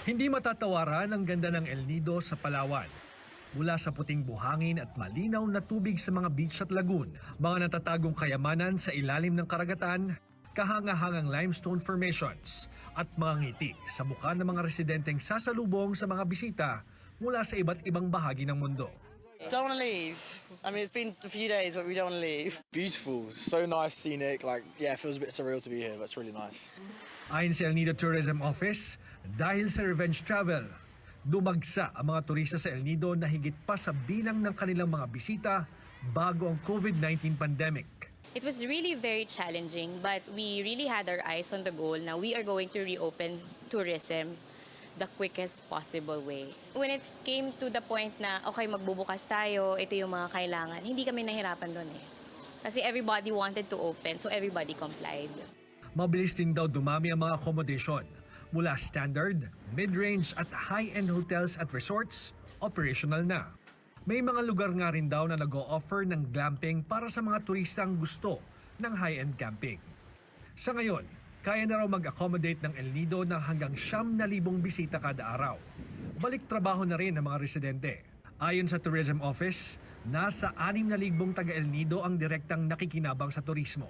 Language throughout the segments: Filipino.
Hindi matatawaran ang ganda ng El Nido sa Palawan. Mula sa puting buhangin at malinaw na tubig sa mga beach at lagoon, mga natatagong kayamanan sa ilalim ng karagatan, kahangahangang limestone formations, at mga ngiti sa mukha ng mga residenteng sasalubong sa mga bisita mula sa iba't ibang bahagi ng mundo. Don't want to leave. I mean, it's been a few days, but we don't want to leave. Beautiful, so nice, scenic. Like, yeah, it feels a bit surreal to be here, but it's really nice. Ayon sa El Nido Tourism Office, dahil sa revenge travel, dumagsa ang mga turista sa El Nido na higit pa sa bilang ng kanilang mga bisita bago ang COVID-19 pandemic. It was really very challenging, but we really had our eyes on the goal. Now we are going to reopen tourism the quickest possible way. When it came to the point na, okay, magbubukas tayo, ito yung mga kailangan, hindi kami nahirapan doon eh. Kasi everybody wanted to open, so everybody complied. Mabilis din daw dumami ang mga accommodation mula standard, mid-range at high-end hotels at resorts, operational na. May mga lugar nga rin daw na nag-o-offer ng glamping para sa mga turistang gusto ng high-end camping. Sa ngayon, kaya na raw mag-accommodate ng El Nido ng hanggang siyam na libong bisita kada araw. Balik trabaho na rin ng mga residente. Ayon sa Tourism Office, nasa 6,000 taga El Nido ang direktang nakikinabang sa turismo.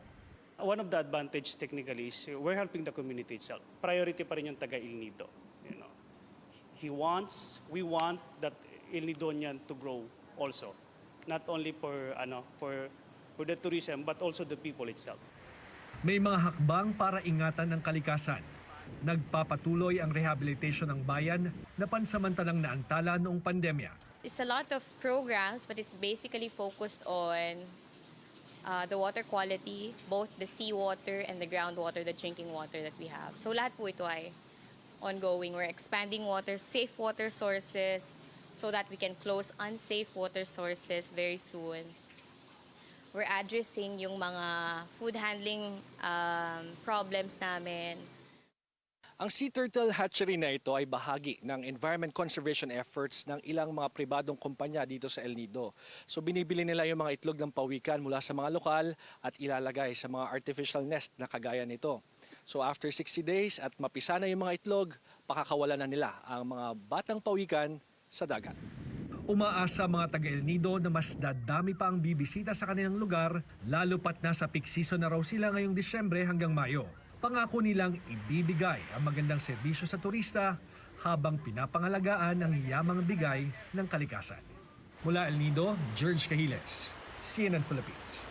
One of the advantage technically is we're helping the community itself. Priority pa rin yung taga Il Nido. You know. He wants, we want that Il Nidonian to grow also. Not only for, ano, for, for the tourism, but also the people itself. May mga hakbang para ingatan ang kalikasan. Nagpapatuloy ang rehabilitation ng bayan na pansamantalang naantala noong pandemya. It's a lot of programs, but it's basically focused on uh, the water quality, both the seawater and the groundwater, the drinking water that we have. So lahat po ito ay ongoing. We're expanding water, safe water sources, so that we can close unsafe water sources very soon. We're addressing yung mga food handling um, problems namin. Ang Sea Turtle Hatchery na ito ay bahagi ng environment conservation efforts ng ilang mga pribadong kumpanya dito sa El Nido. So binibili nila yung mga itlog ng pawikan mula sa mga lokal at ilalagay sa mga artificial nest na kagaya nito. So after 60 days at mapisa na yung mga itlog, pakakawalan na nila ang mga batang pawikan sa dagat. Umaasa mga taga El Nido na mas dadami pa ang bibisita sa kanilang lugar lalo pat nasa peak season na raw sila ngayong Disyembre hanggang Mayo. Pangako nilang ibibigay ang magandang serbisyo sa turista habang pinapangalagaan ang yamang bigay ng kalikasan. Mula El Nido, George Cahiles, CNN Philippines.